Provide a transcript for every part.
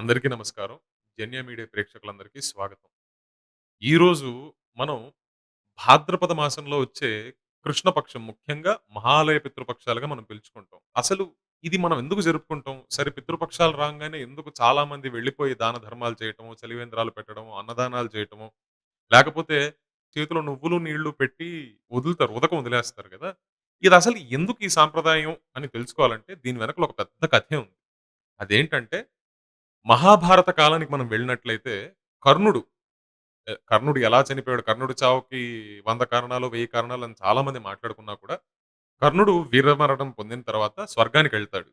అందరికీ నమస్కారం. Zhenya media ప్రేక్షకులందరికీ స్వాగతం. ఈరోజు మనం భాద్రపద మాసంలో వచ్చే కృష్ణపక్షం ముఖ్యంగా మహాలయ పితృపక్షాలుగా మనం పిలుచుకుంటాం. అసలు ఇది మనం ఎందుకు జరుపుకుంటాం? సరే పితృపక్షాలు రాగానే ఎందుకు చాలా మంది వెళ్ళిపోయి దాన ధర్మాలు చేయటము, చలివేంద్రాలు పెట్టడము, అన్నదానాలు చేయటము, లేకపోతే చేతిలో నువ్వులు, నీళ్ళు పెట్టి వదులుతారు. ఉదకం వదిలేస్తారు కదా ఇది అసలు ఎందుకు ఈ సాంప్రదాయం అని తెలుసుకోవాలంటే దీని వెనకాల ఒక పెద్ద కథే ఉంది. అదేంటంటే మహాభారత కాలానికి మనం వెళ్ళినట్లయితే కర్ణుడు కర్ణుడు ఎలా చనిపోయాడు? కర్ణుడు చావుకి వంద కారణాలు, వెయ్యి కారణాలు అని చాలా మంది మాట్లాడుకున్నా కూడా, కర్ణుడు వీరమరణం పొందిన తర్వాత స్వర్గానికి వెళ్తాడు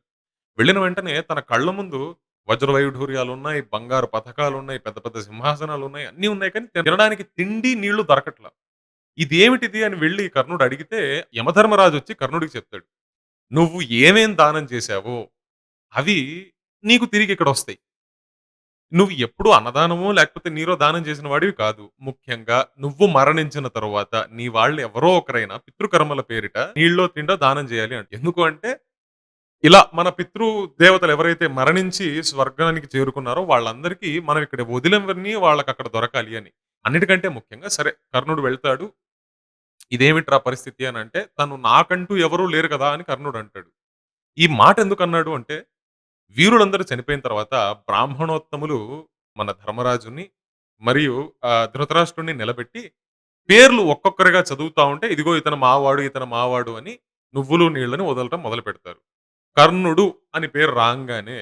వెళ్ళిన వెంటనే తన కళ్ళ ముందు వజ్ర వైఢూర్యాలున్నాయి, బంగారు పథకాలు ఉన్నాయి పెద్ద పెద్ద సింహాసనాలు ఉన్నాయి అన్నీ ఉన్నాయి. కానీ తినడానికి తిండి, నీళ్ళు దొరకట్ల. ఇదేమిటిది అని వెళ్ళి కర్ణుడు అడిగితే యమధర్మరాజు వచ్చి కర్ణుడికి చెప్తాడు. "నువ్వు ఏమేం దానం చేశావో అవి నీకు తిరిగి ఇక్కడ వస్తాయి నువ్వు ఎప్పుడు అన్నదానమో లేకపోతే నీరో దానం చేసిన వాడివి కాదు. ముఖ్యంగా నువ్వు మరణించిన తరువాత నీ వాళ్ళు ఎవరో ఒకరైనా పితృకర్మల పేరిట నీళ్ళో తిండో దానం చేయాలి" అంట. ఎందుకు అంటే ఇలా మన పితృ దేవతలు ఎవరైతే మరణించి స్వర్గానికి చేరుకున్నారో వాళ్ళందరికీ మనం ఇక్కడ వదిలినవన్నీ వాళ్ళకక్కడ దొరకాలి అని. అన్నిటికంటే ముఖ్యంగా సరే కర్ణుడు వెళ్తాడు. ఇదేమిట్రా పరిస్థితి అనంటే తను నాకంటూ ఎవరూ లేరు కదా! అని కర్ణుడు అంటాడు. ఈ మాట ఎందుకన్నాడు అంటే వీరులందరూ చనిపోయిన తర్వాత బ్రాహ్మణోత్తములు మన ధర్మరాజుని మరియు ధృతరాష్ట్రుణ్ణి ధృతరాష్ట్రుడిని నిలబెట్టి పేర్లు ఒక్కొక్కరిగా చదువుతా ఉంటే ఇదిగో ఇతను మావాడు, ఇతను మావాడు అని నువ్వులు, నీళ్ళని వదలటం మొదలు పెడతారు కర్ణుడు అని పేరు రాగానే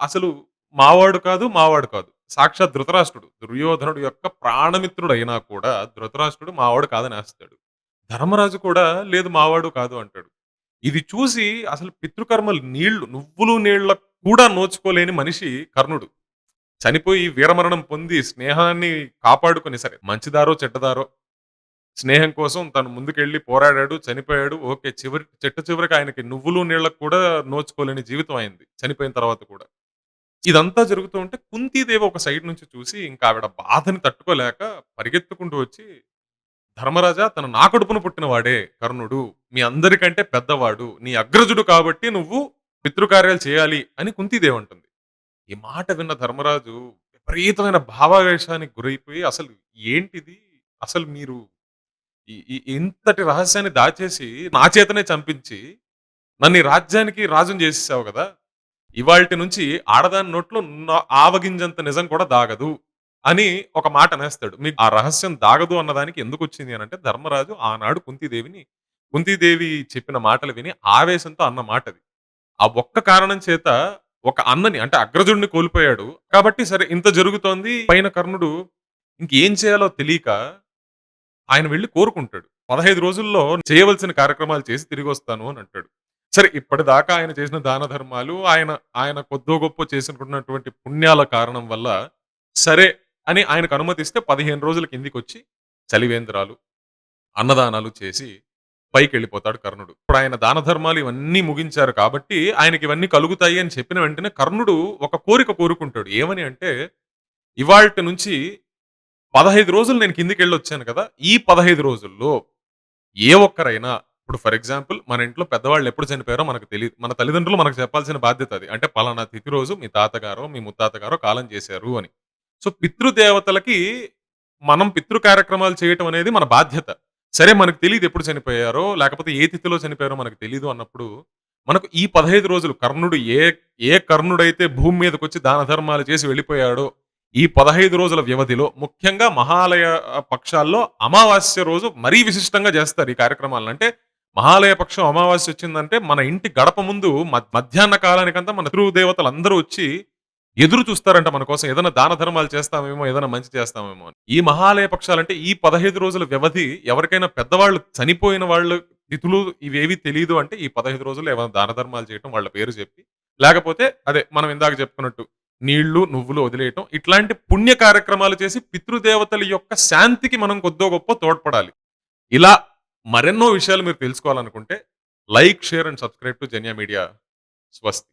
అసలు మావాడు కాదు, మావాడు కాదు. సాక్షాత్ ధృతరాష్ట్రుడు. దుర్యోధనుడు యొక్క ప్రాణమిత్రుడు అయినా కూడా ధృతరాష్ట్రుడు మావాడు కాదని ఆస్తాడు ధర్మరాజు కూడా లేదు మావాడు కాదు అంటాడు. ఇది చూసి అసలు పితృకర్మలు నీళ్ళు నువ్వులు, నీళ్ళ కూడా నోచుకోలేని మనిషి కర్ణుడు. చనిపోయి వీరమరణం పొంది స్నేహాన్ని కాపాడుకొని సరే మంచిదారో, చెడ్డదారో స్నేహం కోసం తను ముందుకెళ్ళి పోరాడాడు, చనిపోయాడు. ఓకే. చివరి చెట్టు చివరికి ఆయనకి నువ్వులు, నీళ్ళకు కూడా నోచుకోలేని జీవితం అయింది. చనిపోయిన తర్వాత కూడా. ఇదంతా జరుగుతూ ఉంటే కుంతీదేవి ఒక సైడ్ నుంచి చూసి ఇంకా ఆవిడ బాధని తట్టుకోలేక పరిగెత్తుకుంటూ వచ్చి ధర్మరాజా తన నా కడుపున పుట్టినవాడే కర్ణుడు. మీ అందరికంటే పెద్దవాడు. నీ అగ్రజుడు కాబట్టి నువ్వు పితృకార్యాలు చేయాలి అని కుంతీదేవి అంటుంది. ఈ మాట విన్న ధర్మరాజు విపరీతమైన భావావేశానికి గురైపోయి అసలు ఏంటిది? అసలు మీరు ఇంతటి రహస్యాన్ని దాచేసి నా చేతనే చంపించి నన్ను ఈ రాజ్యానికి రాజుని చేసేసావు కదా! ఇవాల్టి నుంచి ఆడదాని నోట్లో ఆవగింజంత నిజం కూడా దాగదు అని ఒక మాట అనేస్తాడు. మీకు ఆ రహస్యం దాగదు అన్నదానికి ఎందుకు వచ్చింది అని అంటే ధర్మరాజు ఆనాడు కుంతీదేవిని కుంతీదేవి చెప్పిన మాటలు విని ఆవేశంతో అన్న మాటది. ఆ ఒక్క కారణం చేత ఒక అన్నని అంటే అగ్రజుడిని కోల్పోయాడు. కాబట్టి సరే ఇంత జరుగుతోంది. పైన కర్ణుడు ఇంకేం చేయాలో తెలియక ఆయన వెళ్ళి కోరుకుంటాడు. 15 రోజుల్లో చేయవలసిన కార్యక్రమాలు చేసి తిరిగి వస్తాను అని అంటాడు. సరే ఇప్పటిదాకా ఆయన చేసిన దాన ధర్మాలు ఆయన ఆయన కొద్దో గొప్ప చేసినటువంటి పుణ్యాల కారణం వల్ల సరే అని ఆయనకు అనుమతిస్తే 15 రోజుల కిందికొచ్చి చలివేంద్రాలు, అన్నదానాలు చేసి పైకి వెళ్ళిపోతాడు కర్ణుడు. ఇప్పుడు ఆయన దాన ధర్మాలు ఇవన్నీ ముగించారు కాబట్టి ఆయనకి ఇవన్నీ కలుగుతాయి అని చెప్పిన వెంటనే కర్ణుడు ఒక కోరిక కోరుకుంటాడు. ఏమని అంటే ఇవాల్టి నుంచి 15 రోజులు నేను కిందికెళ్ళొచ్చాను కదా! ఈ 15 రోజుల్లో ఏ ఒక్కరైనా ఇప్పుడు ఫర్ ఎగ్జాంపుల్ మన ఇంట్లో పెద్దవాళ్ళు ఎప్పుడు చనిపోయారో మనకు తెలియదు మన తల్లిదండ్రులు మనకు చెప్పాల్సిన బాధ్యత అది. అంటే పలానా తిథి రోజు మీ తాతగారో, మీ ముత్తాతగారో కాలం చేశారు అని. సో పితృదేవతలకి మనం పితృ కార్యక్రమాలు చేయటం అనేది మన బాధ్యత. సరే మనకు తెలీదు ఎప్పుడు చనిపోయారో, లేకపోతే ఏ తిథిలో చనిపోయారో మనకు తెలీదు అన్నప్పుడు, మనకు ఈ 15 రోజులు కర్ణుడు ఏ ఏ కర్ణుడైతే భూమి మీదకొచ్చి దాన ధర్మాలు చేసి వెళ్ళిపోయాడో, ఈ 15 రోజుల వ్యవధిలో ముఖ్యంగా మహాలయ పక్షాల్లో అమావాస్య రోజు మరీ విశిష్టంగా చేస్తారు ఈ కార్యక్రమాలను. అంటే మహాలయ పక్షం అమావాస్య వచ్చిందంటే మన ఇంటి గడప ముందు మధ్యాహ్న కాలానికంతా మన పితృదేవతలందరూ వచ్చి ఎదురు చూస్తారంట మన కోసం. ఏదైనా దాన ధర్మాలు చేస్తామేమో, ఏదైనా మంచి చేస్తామేమో అని. ఈ మహాలయ పక్షాలంటే ఈ 15 రోజుల వ్యవధి ఎవరికైనా పెద్దవాళ్ళు చనిపోయిన వాళ్ళు తిథులు ఇవేవి తెలియదు అంటే ఈ పదహైదు రోజులు ఏమైనా దాన ధర్మాలు చేయటం వాళ్ళ పేరు చెప్పి, లేకపోతే అదే మనం ఇందాక చెప్పుకున్నట్టు నీళ్ళు, నువ్వులు వదిలేయటం ఇట్లాంటి పుణ్య కార్యక్రమాలు చేసి పితృదేవతల యొక్క శాంతికి మనం కొద్దో గొప్ప తోడ్పడాలి. ఇలా మరెన్నో విషయాలు మీరు తెలుసుకోవాలనుకుంటే like, share and subscribe to Janya media. స్వస్తి.